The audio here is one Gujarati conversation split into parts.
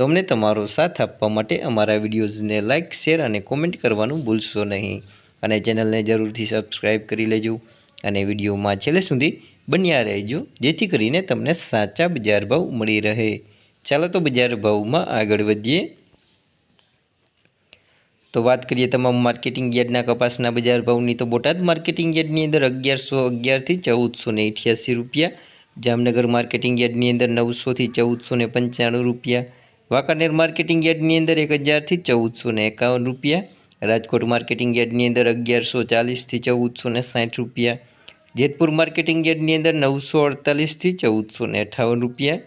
તો અમને તમારો સાથ આપવા માટે અમારા વિડીયોઝને લાઇક, શેર અને કોમેન્ટ કરવાનું ભૂલશો નહીં. અને ચેનલને જરૂરથી સબસ્ક્રાઈબ કરી લેજો. અને વિડીયોમાં છેલ્લે સુધી બન્યા રહેજો, જેથી કરીને તમને સાચા બજાર ભાવ મળી રહે. ચાલો તો બજાર ભાવમાં આગળ વધીએ. તો વાત કરીએ તમામ માર્કેટિંગ યાર્ડના કપાસના બજાર ભાવની, તો બોટાદ માર્કેટિંગ યાર્ડની અંદર અગિયારસો અગિયારથી ચૌદસો ને રૂપિયા. જામનગર માર્કેટિંગ યાર્ડની અંદર નવસોથી ચૌદસો ને પંચાણું રૂપિયા. વાંકાનેર માર્કેટિંગ યાર્ડની અંદર એક હજારથી ચૌદસો ને એકાવન રૂપિયા, રાજકોટ માર્કેટિંગ યાર્ડની અંદર અગિયારસો ચાલીસથી ચૌદસો ને સાઠ રૂપિયા, જેતપુર માર્કેટિંગ યાર્ડની અંદર નવસો અડતાલીસથી ચૌદસો ને અઠાવન રૂપિયા,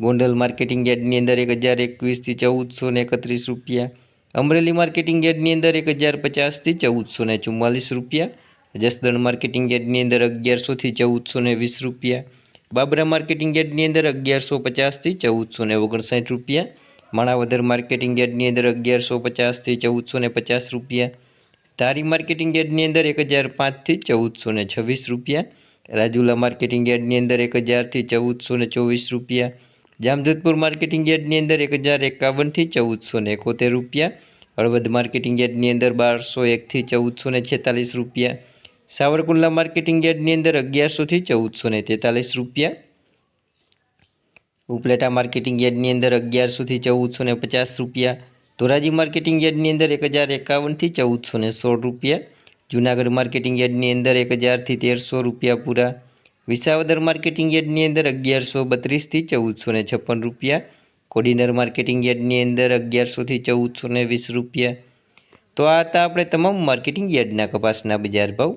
ગોંડલ માર્કેટિંગ યાર્ડની અંદર એક હજાર એકવીસથી ચૌદસો ને એકત્રીસ રૂપિયા, અમરેલી માર્કેટિંગ યાર્ડની અંદર એક હજાર પચાસથી ચૌદસો ને ચુમ્માલીસ રૂપિયા, જસદણ માર્કેટિંગ યાર્ડની અંદર અગિયારસોથી ચૌદસો ને વીસ રૂપિયા બાબરા માર્કેટિંગ યાર્ડની અંદર અગિયારસો પચાસથી ચૌદસો ને ઓગણસાઠ રૂપિયા. માણાવદર માર્કેટિંગ યાર્ડની અંદર અગિયારસો પચાસથી ચૌદસો ને પચાસ રૂપિયા. ધારી માર્કેટિંગ યાર્ડની અંદર એક હજાર પાંચથી ચૌદસો ને છવ્વીસ રૂપિયા. રાજુલા માર્કેટિંગ યાર્ડની અંદર એક હજારથી ચૌદસો ને ચોવીસ રૂપિયા. જામજોધપુર માર્કેટિંગ યાર્ડની અંદર એક હજાર એકાવનથી ચૌદસો ને એકોતેર રૂપિયા. હળવદ માર્કેટિંગ યાર્ડની અંદર બારસો એકથી ચૌદસો ને છેતાલીસ રૂપિયા. સાવરકુંડલા માર્કેટિંગ યાર્ડની અંદર અગિયારસોથી ચૌદસો ને તેતાલીસ રૂપિયા. ઉપલેટા માર્કેટિંગ યાર્ડની અંદર અગિયારસોથી ચૌદસો ને પચાસ રૂપિયા. ધોરાજી માર્કેટિંગ યાર્ડની અંદર એક હજાર એકાવનથી ચૌદસો ને સોળ રૂપિયા. જૂનાગઢ માર્કેટિંગ યાર્ડની અંદર એક હજારથી તેરસો રૂપિયા પૂરા. વિસાવદર માર્કેટિંગ યાર્ડની અંદર અગિયારસો બત્રીસથી ચૌદસો ને છપ્પન રૂપિયા. કોડિનર માર્કેટિંગ યાર્ડની અંદર અગિયારસોથી ચૌદસો ને વીસ રૂપિયા. તો આ હતા આપણે તમામ માર્કેટિંગ યાર્ડના કપાસના બજાર ભાવ.